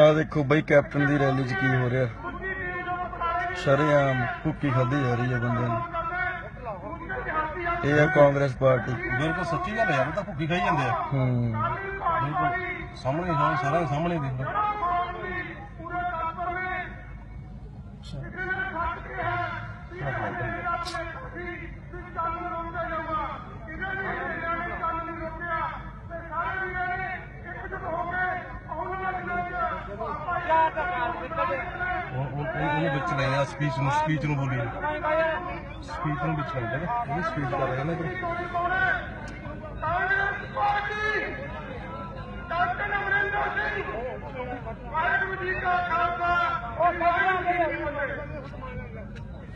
ਆ ਦੇਖੋ ਬਈ ਕੈਪਟਨ ਦੀ ਰੈਲੀ 'ਚ ਕੀ ਹੋ ਰਿਹਾ। ਸ਼ਰੇਆਮ ਭੁੱਕੀ ਖਾਧੀ ਜਾ ਰਹੀ ਹੈ ਬੰਦਿਆਂ ਨੂੰ। ਇਹ ਹੈ ਕਾਂਗਰਸ ਪਾਰਟੀ। ਬਿਲਕੁਲ ਸੱਚੀ ਗੱਲ ਹੈ ਯਾਰ ਉਹ ਤਾਂ ਭੁੱਖੀ ਖਾਈ ਜਾਂਦੇ ਆ। ਹੂੰ। ਬਿਲਕੁਲ ਸਾਹਮਣੇ ਹਾਂ ਸਾਰਾ ਸਾਹਮਣੇ ਦੇਖ ਲਓ। ਉਹਨੂੰ ਵਿੱਚ ਲੈ ਆ, ਸਪੀਚ ਨੂੰ ਸਪੀਚ ਨੂੰ ਬੋਲੀ ਸਪੀਚ ਨੂੰ ਵਿੱਚ ਲੈ ਜਾ ਇਹ ਸਪੀਚ ਕਰ ਰਿਹਾ ਨਾ ਇੱਧਰ। ਡਾਕਟਰ ਅਮਰਿੰਦਰ ਸਿੰਘ ਵਾਹਿਗੁਰੂ ਜੀ ਕਾ ਖਾਲਸਾ ਔਰ ਵਾਹਿਗੁਰੂ ਜੀ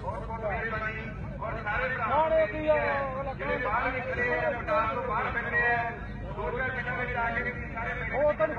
ਬਹੁਤ ਬਹੁਤ ਮਿਹਰਬਾਨੀ ਔਰ ਸਾਰੇ ਭਰਾ ਜਿਹੜੇ ਬਾਹਰ ਨਿਕਲੇ ਆ ਪਟਾਲ ਤੋਂ ਬਾਹਰ ਬੈਠੇ ਆ ਉਹ ਤਾਂ ਠੀਕ